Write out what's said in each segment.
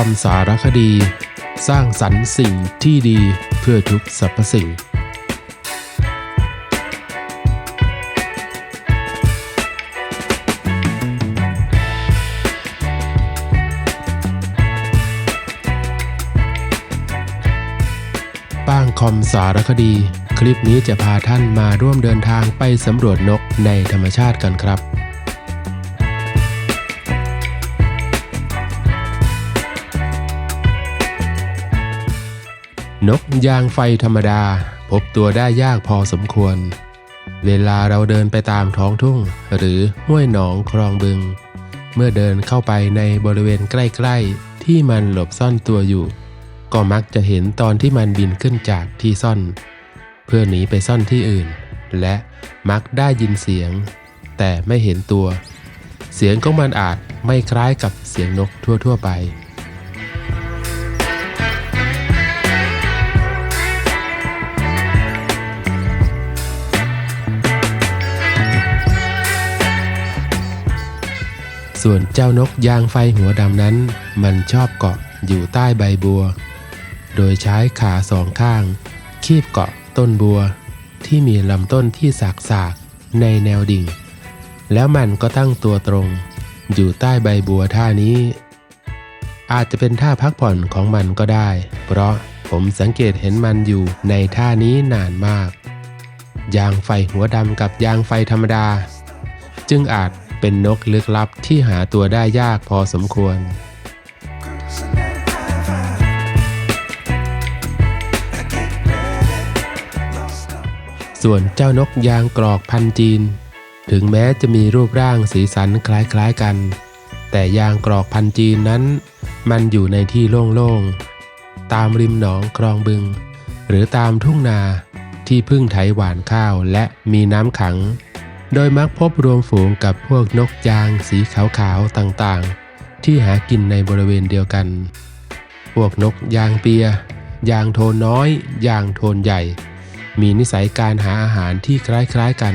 อมสารคดี สร้างสรรค์สิ่งที่ดีเพื่อทุกสรรพสิ่ง ป้างคอมสารคดี คลิปนี้จะพาท่านมาร่วมเดินทางไปสำรวจนกในธรรมชาติกันครับ นกยางไฟธรรมดา พบตัวได้ยากพอสมควร เวลาเราเดินไปตามท้องทุ่ง หรือห้วยหนองคลองบึง เมื่อเดินเข้าไปในบริเวณใกล้ ๆ ที่มันหลบซ่อนตัวอยู่ ก็มักจะเห็นตอนที่มันบินขึ้นจากที่ซ่อน เพื่อหนีไปซ่อนที่อื่น และมักได้ยินเสียง แต่ไม่เห็นตัว เสียงของมันอาจไม่คล้ายกับเสียงนกทั่ว ๆ ไป ส่วนเจ้านกยางไฟหัวดำนั้น มันชอบเกาะอยู่ใต้ใบบัว โดยใช้ขาสองข้าง คีบเกาะต้นบัว ที่มีลำต้นที่สากสากๆในแนวดิ่ง แล้วมันก็ตั้งตัวตรง อยู่ใต้ใบบัวท่านี้ อาจจะเป็นท่าพักผ่อนของมันก็ได้ เพราะผมสังเกตเห็นมันอยู่ในท่านี้นานมาก ยางไฟหัวดำกับยางไฟธรรมดา จึงอาจ เป็นนกลึกลับที่หาตัวได้ยากพอสมควร ส่วนเจ้านกยางกรอกพันจีน ถึงแม้จะมีรูปร่างสีสันคล้ายๆกัน แต่ยางกรอกพันจีนนั้น มันอยู่ในที่โล่งๆ ตามริมหนองคลองบึง หรือตามทุ่งนาที่พึ่งไถหวานข้าวและมีน้ำขัง โดยมักพบรวมฝูงกับพวกนกยางสีขาวๆต่างๆ ที่หากินในบริเวณเดียวกัน พวกนกยางเปีย ยางโทนน้อย ยางโทนใหญ่ มีนิสัยการหาอาหารที่คล้ายๆกัน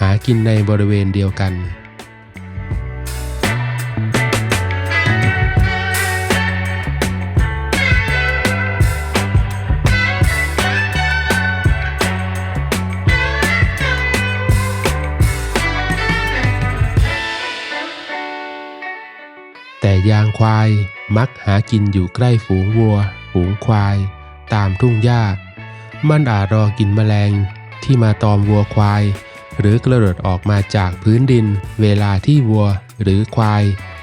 หากินในบริเวณเดียวกัน ยางควาย มักหากินอยู่ใกล้ฝูงวัว ฝูงควาย ตามทุ่งหญ้า มันอาจรอกินแมลงที่มาตอมวัวควาย หรือกระโดดออกมาจากพื้นดิน เวลาที่วัวหรือควาย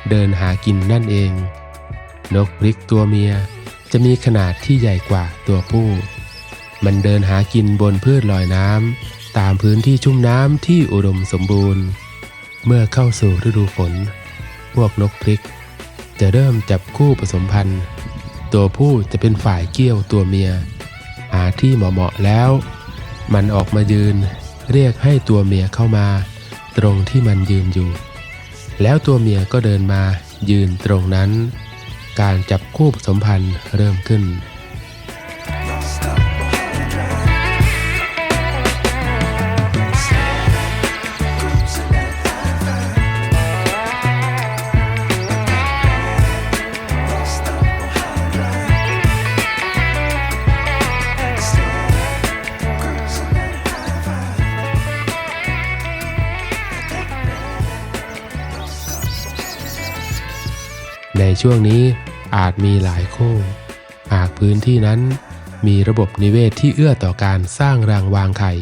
เดินหากินนั่นเอง นกพริกตัวเมียจะมีขนาดที่ใหญ่กว่าตัวผู้ มันเดินหากินบนพืชลอยน้ำตามพื้นที่ชุ่มน้ำที่อุดมสมบูรณ์ เมื่อเข้าสู่ฤดูฝน พวกนกพริก จะเริ่มจับคู่ผสมพันธุ์ ตัวผู้จะเป็นฝ่ายเกี้ยวตัวเมีย หาที่เหมาะๆแล้ว มันออกมายืน เรียกให้ตัวเมียเข้ามา ตรงที่มันยืนอยู่ แล้วตัวเมียก็เดินมายืนตรงนั้น การจับคู่ผสมพันธุ์เริ่มขึ้น ช่วงนี้อาจมีหลายโค้งหากพื้นที่นั้นมีระบบนิเวศที่เอื้อต่อการสร้างรังวางไข่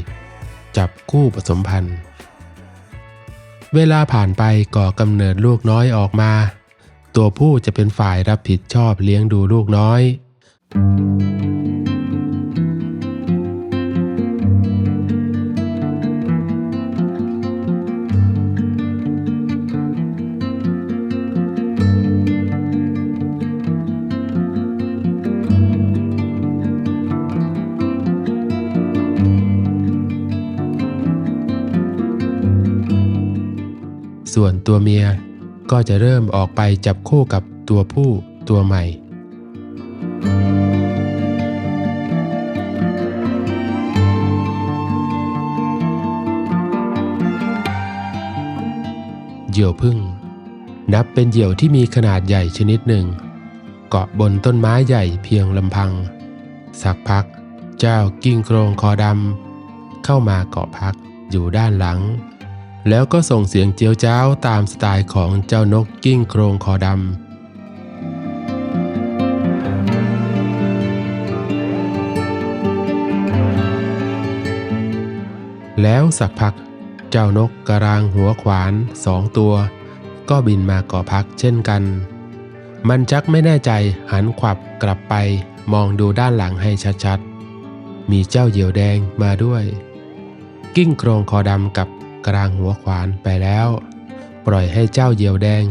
จับคู่ผสมพันธุ์ เวลาผ่านไปก่อกำเนิดลูกน้อยออกมา ตัวผู้จะเป็นฝ่ายรับผิดชอบเลี้ยงดูลูกน้อย ส่วนตัวเมียก็จะเริ่มออกไปจับคู่กับตัวผู้ตัวใหม่ เหยี่ยวพึ่ง นับเป็นเหยี่ยวที่มีขนาดใหญ่ชนิดหนึ่ง เกาะบนต้นไม้ใหญ่เพียงลำพัง สักพัก เจ้ากิ้งโครงคอดำเข้ามาเกาะพักอยู่ด้านหลัง แล้วก็ส่งเสียงเจียวจ้าวตามสไตล์ของเจ้านกกิ้งโครงคอดำแล้วสักพัก เจ้านกกระรางหัวขวานสองตัว ก็บินมาเกาะพักเช่นกัน มันจักไม่แน่ใจหันขวับกลับไปมองดูด้านหลังให้ชัดๆ มีเจ้าเหยี่ยวแดงมาด้วย กิ้งโครงคอดำกับ กลางหัวขวานไปแล้ว ปล่อยให้เจ้าเหยี่ยวแดง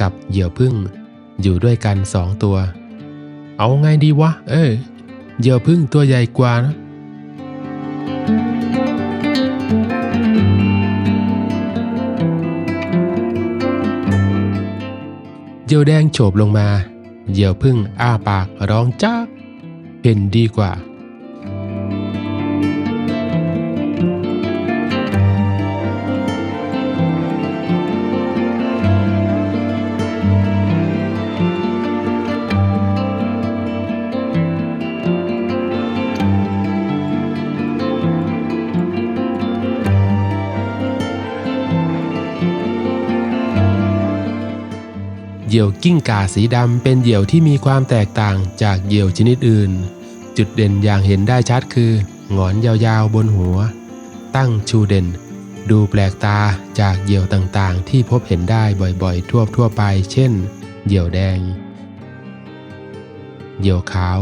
กับเหยี่ยวพึ่ง อยู่ด้วยกันสองตัว เอาไงดีวะ เอ้เหยี่ยวพึ่งตัวใหญ่กว่านะเหยี่ยวแดงโฉบลงมา เหยี่ยวพึ่งอ้าปากร้องจ้าเห็นดีกว่า เหยี่ยวกิ้งก่าสีดำเป็นเหยี่ยวที่มีความแตกต่างจากเหยี่ยวชนิดอื่น จุดเด่นอย่างเห็นได้ชัดคือ หงอนยาวๆบนหัว ตั้งชูเด่น ดูแปลกตาจากเหยี่ยวต่างๆ ที่พบเห็นได้บ่อยๆ ทั่วๆไป เช่น เหยี่ยวแดง เหยี่ยวขาว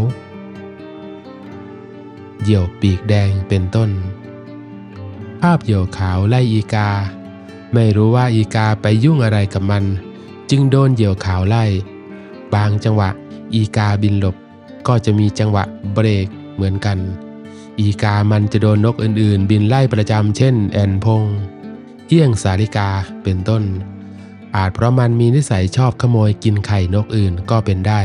เหยี่ยวปีกแดงเป็นต้น ภาพเหยี่ยวขาวไล่อีกา ไม่รู้ว่าอีกาไปยุ่งอะไรกับมัน จึงโดนเหยี่ยวขาวไล่ บางจังหวะอีกาบินหลบ ก็จะมีจังหวะเบรกเหมือนกัน อีกามันจะโดนนกอื่นๆ บินไล่ประจำเช่น แอนพง เอี้ยงสาลิกาเป็นต้น อาจเพราะมันมีนิสัยชอบขโมยกินไข่นกอื่นก็เป็นได้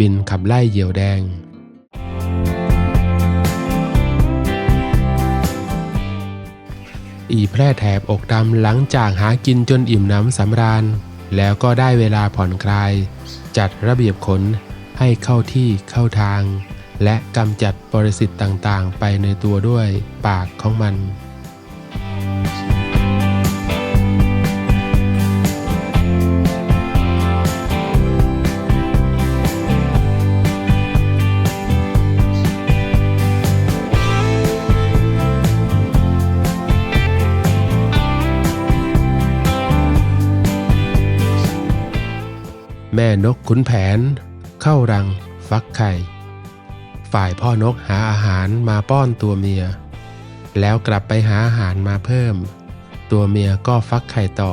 บินขับไล่เหยี่ยวแดง อีแพร่แถบอกดำหลังจากหากินจนอิ่มน้ำสำราญ แล้วก็ได้เวลาผ่อนคลาย จัดระเบียบขนให้เข้าที่เข้าทาง และกำจัดปรสิตต่างๆ ไปในตัวด้วยปากของมัน นกขุนแผน เข้ารัง ฟักไข่ ฝ่ายพ่อนกหาอาหารมาป้อนตัวเมีย แล้วกลับไปหาอาหารมาเพิ่ม ตัวเมียก็ฟักไข่ต่อ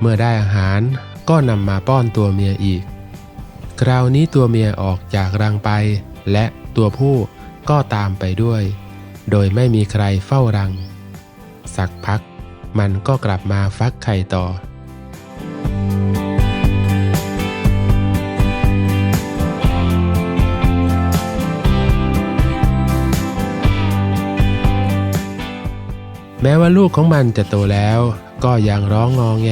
เมื่อได้อาหารก็นำมาป้อนตัวเมียอีก คราวนี้ตัวเมียออกจากรังไป และตัวผู้ก็ตามไปด้วย โดยไม่มีใครเฝ้ารัง สักพัก มันก็กลับมาฟักไข่ต่อ แม้ว่าลูกของมันจะโตแล้ว ก็ยังร้องงอแง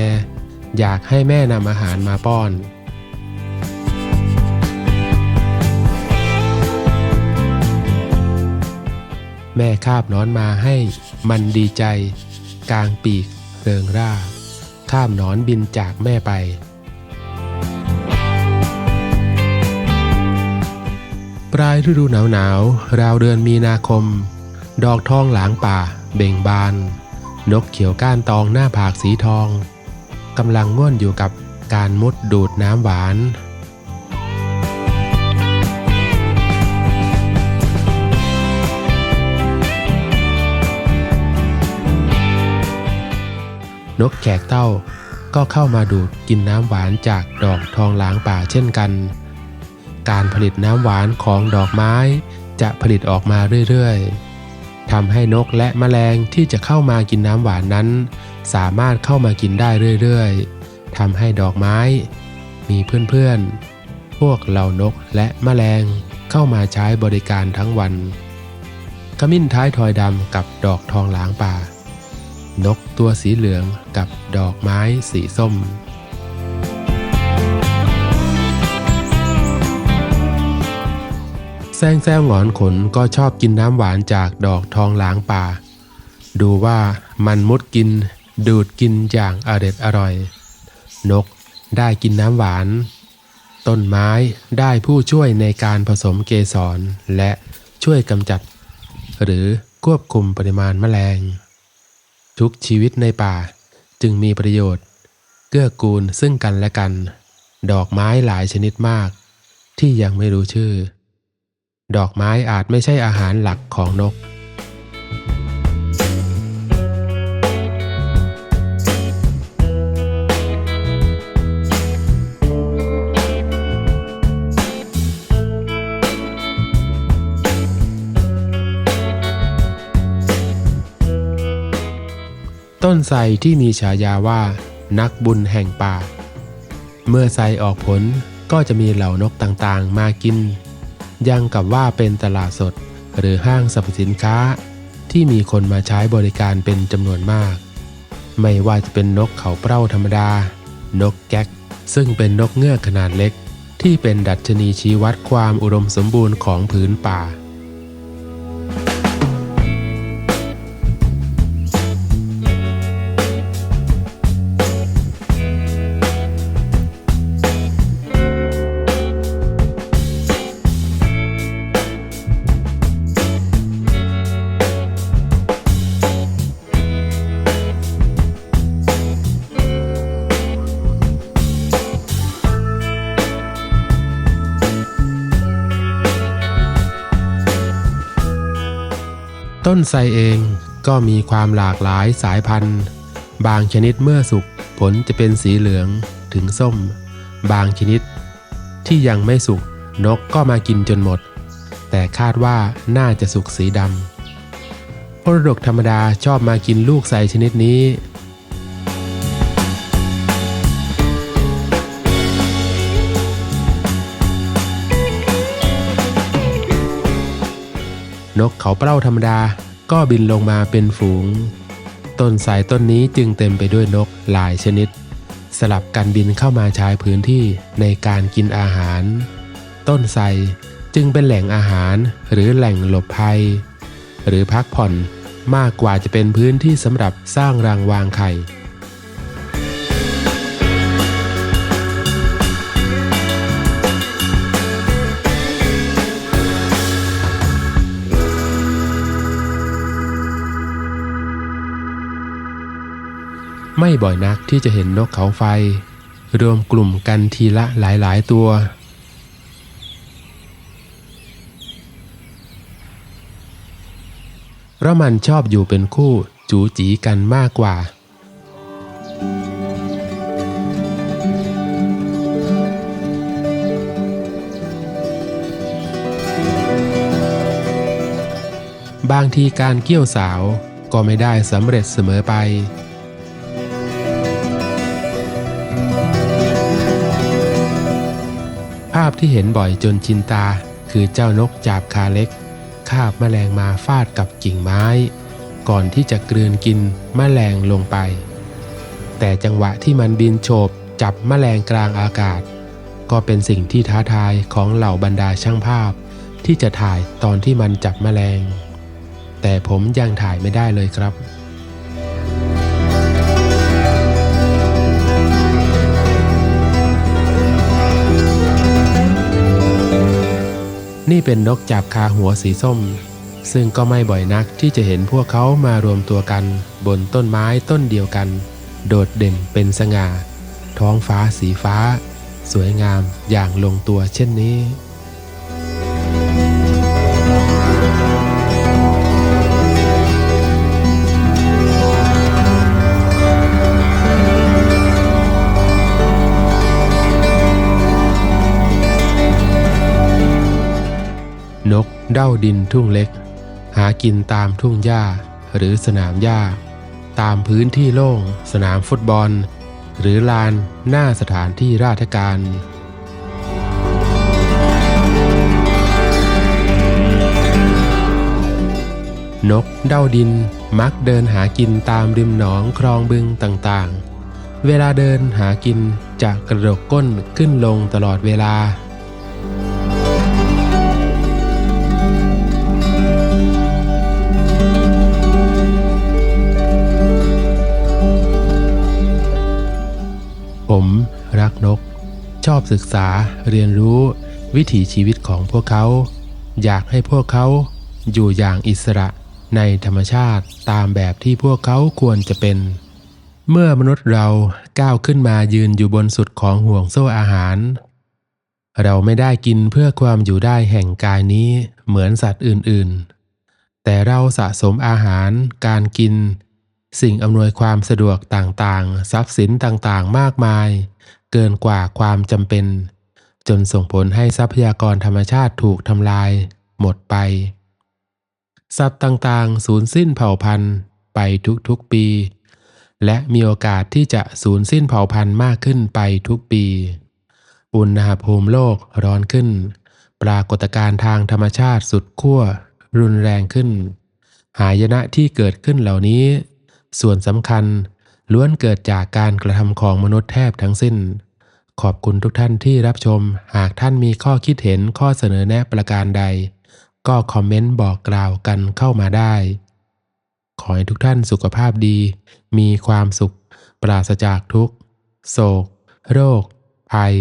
อยากให้แม่นำอาหารมาป้อน แม่คาบหนอนมาให้มันดีใจ กลางปีกเริงร่า ข้ามหนอนบินจากแม่ไป ปลายฤดูหนาวหนาวราวเดือนมีนาคม ดอกทองหลางป่า เบ่งบาน นกเขียวก้านตองหน้าผากสีทองกำลังง่วนอยู่กับการมุดดูดน้ำหวาน นกแขกเต้าก็เข้ามาดูดกินน้ำหวานจากดอกทองหลางป่าเช่นกัน การผลิตน้ำหวานของดอกไม้จะผลิตออกมาเรื่อยๆทำให้นกและแมลงที่จะเข้ามากินน้ำหวานนั้น สามารถเข้ามากินได้เรื่อยๆทำให้ดอกไม้ มีเพื่อนๆ พวกเหล่านกและแมลงเข้ามาใช้บริการทั้งวันขมิ้นท้ายทอยดำกับดอกทองหลางป่า นกตัวสีเหลืองกับดอกไม้สีส้ม แซงแซวหงอนขนก็ชอบกินน้ำหวานจากดอกทองหลางป่า ดูว่ามันมุดกินดูดกินอย่างอร็ดอร่อย นกได้กินน้ำหวาน ต้นไม้ได้ผู้ช่วยในการผสมเกสรและช่วยกำจัด หรือควบคุมปริมาณแมลง ทุกชีวิตในป่าจึงมีประโยชน์ เกื้อกูลซึ่งกันและกัน ดอกไม้หลายชนิดมาก ที่ยังไม่รู้ชื่อ ดอกไม้อาจไม่ใช่อาหารหลักของนก ต้นไทรที่มีฉายาว่า นักบุญแห่งป่า เมื่อไทรออกผลก็จะมีเหล่านกต่างๆมากิน ยังกับว่าเป็นตลาดสดหรือห้างสรรพสินค้า ที่มีคนมาใช้บริการเป็นจำนวนมาก ไม่ว่าจะเป็นนกเขาเป้าธรรมดา นกแก๊ก ซึ่งเป็นนกเงือกขนาดเล็ก ที่เป็นดัชนีชี้วัดความอุดมสมบูรณ์ของผืนป่า ต้นไทรเองก็มีความหลากหลายสายพันธุ์ บางชนิดเมื่อสุกผลจะเป็นสีเหลืองถึงส้ม บางชนิด ที่ยังไม่สุกนกก็มากินจนหมด แต่คาดว่าน่าจะสุกสีดำพรดกธรรมดาชอบมากินลูกไทรชนิดนี้ นกเขาเปล้าธรรมดาก็บินลงมาเป็นฝูง ต้นสายต้นนี้จึงเต็มไปด้วยนกหลายชนิด สลับกันบินเข้ามาใช้พื้นที่ในการกินอาหาร ต้นไทรจึงเป็นแหล่งอาหารหรือแหล่งหลบภัย หรือพักผ่อนมากกว่าจะเป็นพื้นที่สำหรับสร้างรังวางไข่ ไม่บ่อยนักที่จะเห็นนกเขาไฟ รวมกลุ่มกันทีละหลายๆตัว เพราะมันชอบอยู่เป็นคู่จูจีกันมากกว่า บางทีการเกี่ยวสาวก็ไม่ได้สำเร็จเสมอไปาพที่เห็นบ่อยจนชินตา คือเจ้านกจาบคาเล็ก คาบแมลงมาฟาดกับกิ่งไม้ ก่อนที่จะกลืนกินแมลงลงไป แต่จังหวะที่มันบินโฉบจับแมลงกลางอากาศ ก็เป็นสิ่งที่ท้าทายของเหล่าบรรดาช่างภาพ ที่จะถ่ายตอนที่มันจับแมลง แต่ผมยังถ่ายไม่ได้เลยครับ นี่เป็นนกจับคาหัวสีส้ม ซึ่งก็ไม่บ่อยนักที่จะเห็นพวกเขามารวมตัวกัน บนต้นไม้ต้นเดียวกัน โดดเด่นเป็นสง่า ท้องฟ้าสีฟ้า สวยงามอย่างลงตัวเช่นนี้ เด้าดินทุ่งเล็ก หากินตามทุ่งหญ้าหรือสนามหญ้า ตามพื้นที่โล่ง สนามฟุตบอล หรือลานหน้าสถานที่ราชการนกเด้าดินมักเดินหากินตามริมหนองคลองบึงต่างๆ เวลาเดินหากินจะกระดกก้นขึ้นลงตลอดเวลา รักนก ชอบศึกษาเรียนรู้วิถีชีวิตของพวกเขา อยากให้พวกเขาอยู่อย่างอิสระในธรรมชาติตามแบบที่พวกเขาควรจะเป็น เมื่อมนุษย์เราก้าวขึ้นมายืนอยู่บนสุดของห่วงโซ่อาหาร เราไม่ได้กินเพื่อความอยู่ได้แห่งกายนี้เหมือนสัตว์อื่นๆ แต่เราสะสมอาหารการกิน สิ่งอำนวยความสะดวกต่างๆ ทรัพย์สินต่างๆ มากมาย เกินกว่าความจำเป็น จนส่งผลให้ทรัพยากรธรรมชาติถูกทำลาย หมดไป สัตว์ต่างๆ สูญสิ้นเผ่าพันธุ์ไปทุกๆปี และมีโอกาสที่จะสูญสิ้นเผ่าพันธุ์มากขึ้นไปทุกปี อุณหภูมิโลกร้อนขึ้น ปรากฏการณ์ทางธรรมชาติสุดขั้วรุนแรงขึ้น หายนะที่เกิดขึ้นเหล่านี้ ส่วนสำคัญ ล้วนเกิดจากการกระทำของมนุษย์แทบทั้งสิ้น ขอบคุณทุกท่านที่รับชม หากท่านมีข้อคิดเห็นข้อเสนอแนะประการใด ก็คอมเมนต์บอกกล่าวกันเข้ามาได้ ขอให้ทุกท่านสุขภาพดี มีความสุข ปราศจากทุกโศก โรค ภัย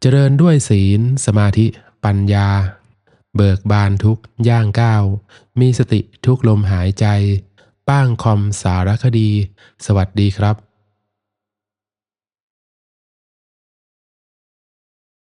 เจริญด้วยศีล สมาธิ ปัญญา เบิกบานทุกย่างก้าว มีสติทุกลมหายใจ ป้างคอมสารคดี สวัสดีครับ